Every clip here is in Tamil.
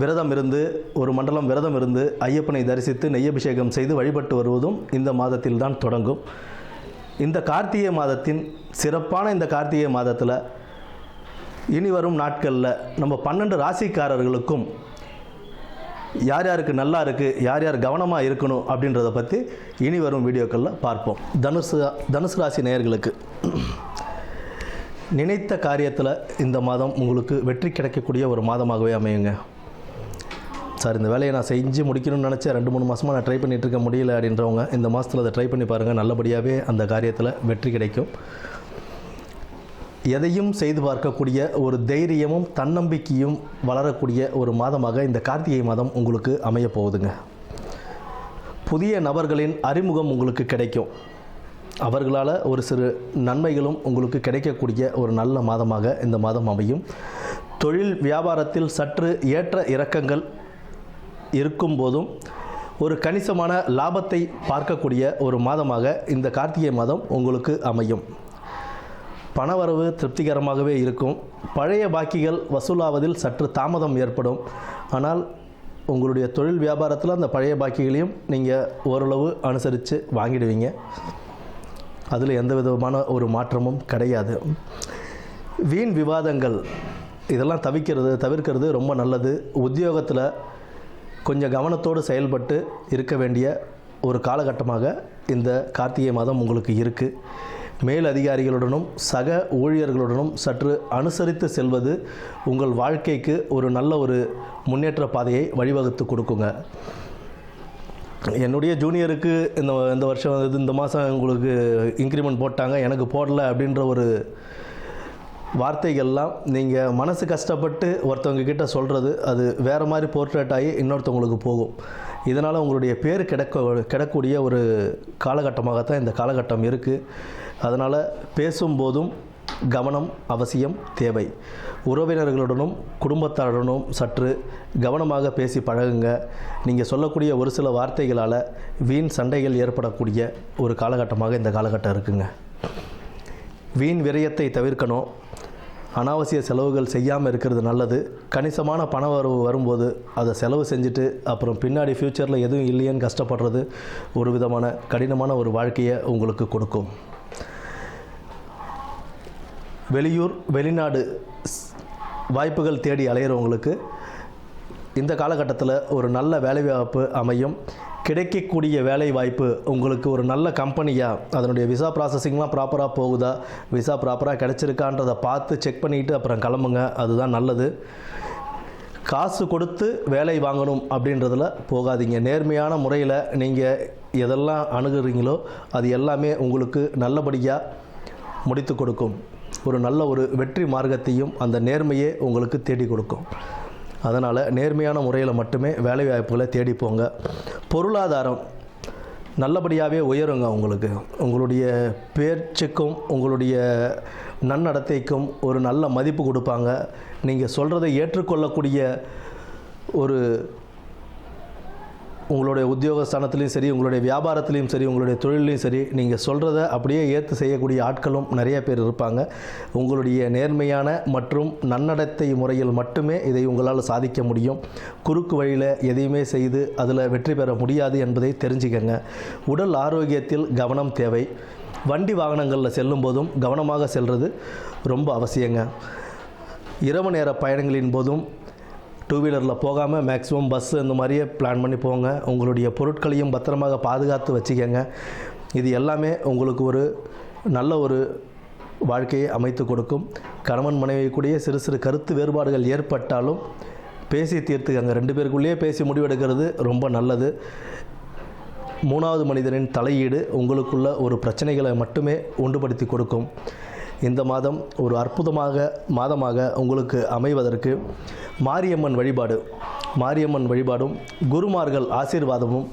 விரதம் இருந்து ஒரு மண்டலம் விரதம் இருந்து ஐயப்பனை தரிசித்து நெய்யபிஷேகம் செய்து வழிபட்டு வருவதும் இந்த மாதத்தில் தான் தொடங்கும். இந்த கார்த்திகை மாதத்தின் சிறப்பான இந்த கார்த்திகை மாதத்தில் இனி வரும் நாட்களில் நம்ம பன்னெண்டு ராசிக்காரர்களுக்கும் யார் யாருக்கு நல்லா இருக்குது யார் யார் கவனமாக இருக்கணும் அப்படின்றத பற்றி இனி வரும் வீடியோக்களில் பார்ப்போம். தனுசு தனுசு ராசி நேயர்களுக்கு நினைத்த காரியத்தில் இந்த மாதம் உங்களுக்கு வெற்றி கிடைக்கக்கூடிய ஒரு மாதமாகவே அமையுங்க. சார் இந்த வேலையை நான் செஞ்சு முடிக்கணும்னு நினச்சேன் ரெண்டு மூணு மாதமாக நான் ட்ரை பண்ணிகிட்டு இருக்க முடியல அப்படின்றவங்க இந்த மாதத்தில் அதை ட்ரை பண்ணி பாருங்கள் நல்லபடியாகவே அந்த காரியத்தில் வெற்றி கிடைக்கும். எதையும் செய்து பார்க்கக்கூடிய ஒரு தைரியமும் தன்னம்பிக்கையும் வளரக்கூடிய ஒரு மாதமாக இந்த கார்த்திகை மாதம் உங்களுக்கு அமைய போகுதுங்க. புதிய நபர்களின் அறிமுகம் உங்களுக்கு கிடைக்கும். அவர்களால் ஒரு சிறு நன்மைகளும் உங்களுக்கு கிடைக்கக்கூடிய ஒரு நல்ல மாதமாக இந்த மாதம் அமையும். தொழில் வியாபாரத்தில் சற்று ஏற்ற இறக்கங்கள் இருக்கும் போதும் ஒரு கணிசமான லாபத்தை பார்க்கக்கூடிய ஒரு மாதமாக இந்த கார்த்திகை மாதம் உங்களுக்கு அமையும். பணவரவு திருப்திகரமாகவே இருக்கும். பழைய பாக்கிகள் வசூலாவதில் சற்று தாமதம் ஏற்படும். ஆனால் உங்களுடைய தொழில் வியாபாரத்தில் அந்த பழைய பாக்கிகளையும் நீங்கள் ஓரளவு அனுசரித்து வாங்கிடுவீங்க. அதில் எந்த விதமான ஒரு மாற்றமும் கிடையாது. வீண் விவாதங்கள் இதெல்லாம் தவிக்கிறது தவிர்க்கிறது ரொம்ப நல்லது. உத்தியோகத்தில் கொஞ்சம் கவனத்தோடு செயல்பட்டு இருக்க வேண்டிய ஒரு காலகட்டமாக இந்த கார்த்திகை மாதம் உங்களுக்கு இருக்குது மேல் அதிகாரிகளுடனும் சக ஊழியர்களுடனும் சற்று அனுசரித்து செல்வது உங்கள் வாழ்க்கைக்கு ஒரு நல்ல ஒரு முன்னேற்ற பாதையை வழிவகுத்து கொடுக்குங்க. என்னுடைய ஜூனியருக்கு இந்த இந்த வருஷம் இந்த மாதம் உங்களுக்கு இன்க்ரிமெண்ட் போட்டாங்க. எனக்கு போடல அப்படின்ற ஒரு வார்த்தைகள்லாம் நீங்கள் மனசு கஷ்டப்பட்டு ஒருத்தவங்க கிட்ட சொல்கிறது அது வேறு மாதிரி போர்ட்ரேட் ஆகி இன்னொருத்தவங்களுக்கு போகும். இதனால் உங்களுடைய பேர் கிடக்க கிடக்கூடிய ஒரு காலகட்டமாகத்தான் இந்த காலகட்டம் இருக்குது அதனால் பேசும்போதும் கவனம் அவசியம் தேவை. உறவினர்களுடனும் குடும்பத்தாருடனும் சற்று கவனமாக பேசி பழகுங்க. நீங்கள் சொல்லக்கூடிய ஒரு சில வார்த்தைகளால் வீண் சண்டைகள் ஏற்படக்கூடிய ஒரு காலகட்டமாக இந்த காலகட்டம் இருக்குங்க. வீண் விரயத்தை தவிர்க்கணும். அனாவசிய செலவுகள் செய்யாமல் இருக்கிறது நல்லது. கணிசமான பண வரவு வரும்போது அதை செலவு செஞ்சுட்டு அப்புறம் பின்னாடி ஃப்யூச்சரில் எதுவும் இல்லையேன்னு கஷ்டப்படுறது ஒரு விதமான கடினமான ஒரு வாழ்க்கையை உங்களுக்கு கொடுக்கும். வெளியூர் வெளிநாடு வாய்ப்புகள் தேடி அலையிறவங்களுக்கு இந்த காலகட்டத்தில் ஒரு நல்ல வேலைவாய்ப்பு அமையும். கிடைக்கக்கூடிய வேலை வாய்ப்பு உங்களுக்கு ஒரு நல்ல கம்பெனியாக அதனுடைய விசா ப்ராசஸிங்லாம் ப்ராப்பராக போகுதா? விசா ப்ராப்பராக கிடச்சிருக்கான்றதை பார்த்து செக் பண்ணிவிட்டு அப்புறம் கிளம்புங்க. அதுதான் நல்லது. காசு கொடுத்து வேலை வாங்கணும் அப்படின்றதில் போகாதீங்க. நேர்மையான முறையில் நீங்கள் எதெல்லாம் அணுகுறீங்களோ அது எல்லாமே உங்களுக்கு நல்லபடியாக முடித்து கொடுக்கும். ஒரு நல்ல ஒரு வெற்றி மார்க்கத்தையும் அந்த நேர்மையே உங்களுக்கு தேடி கொடுக்கும். அதனால் நேர்மையான முறையில் மட்டுமே வேலை வாய்ப்புகளை தேடி போங்க. பொருளாதாரம் நல்லபடியாகவே உயருங்க உங்களுக்கு. உங்களுடைய பேச்சுக்கும் உங்களுடைய நன்னடத்தைக்கும் ஒரு நல்ல மதிப்பு கொடுப்பாங்க. நீங்கள் சொல்கிறதை ஏற்றுக்கொள்ளக்கூடிய ஒரு உங்களுடைய உத்தியோகஸ்தானத்துலேயும் சரி உங்களுடைய வியாபாரத்துலேயும் சரி உங்களுடைய தொழிலையும் சரி நீங்கள் சொல்கிறத அப்படியே ஏற்று செய்யக்கூடிய ஆட்களும் நிறைய பேர் இருப்பாங்க. உங்களுடைய நேர்மையான மற்றும் நன்னடத்தை முறையில் மட்டுமே இதை உங்களால் சாதிக்க முடியும். குறுக்கு வழியில் எதையுமே செய்து அதில் வெற்றி பெற முடியாது என்பதை தெரிஞ்சுக்கங்க. உடல் ஆரோக்கியத்தில் கவனம் தேவை. வண்டி வாகனங்களில் செல்லும் போதும் கவனமாக செல்வது ரொம்ப அவசியங்க. இரவு நேர பயணங்களின் போதும் டூ வீலரில் போகாமல் மேக்ஸிமம் பஸ்ஸு இந்த மாதிரியே பிளான் பண்ணி போங்க. உங்களுடைய பொருட்களையும் பத்திரமாக பாதுகாத்து வச்சுக்கோங்க. இது எல்லாமே உங்களுக்கு ஒரு நல்ல ஒரு வாழ்க்கையை அமைத்து கொடுக்கும். கணவன் மனைவி கூடிய சிறு சிறு கருத்து வேறுபாடுகள் ஏற்பட்டாலும் பேசி தீர்த்துக்கங்க. ரெண்டு பேருக்குள்ளேயே பேசி முடிவெடுக்கிறது ரொம்ப நல்லது. மூணாவது மனிதனின் தலையீடு உங்களுக்குள்ள ஒரு பிரச்சனைகளை மட்டுமே உண்டுபடுத்தி கொடுக்கும். இந்த மாதம் ஒரு அற்புதமாக மாதமாக உங்களுக்கு அமைவதற்கு மாரியம்மன் வழிபாடு மாரியம்மன் வழிபாடும் குருமார்கள் ஆசீர்வாதமும்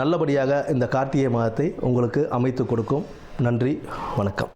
நல்லபடியாக இந்த கார்த்திகை மாதத்தை உங்களுக்கு அமைத்து கொடுக்கும். நன்றி வணக்கம்.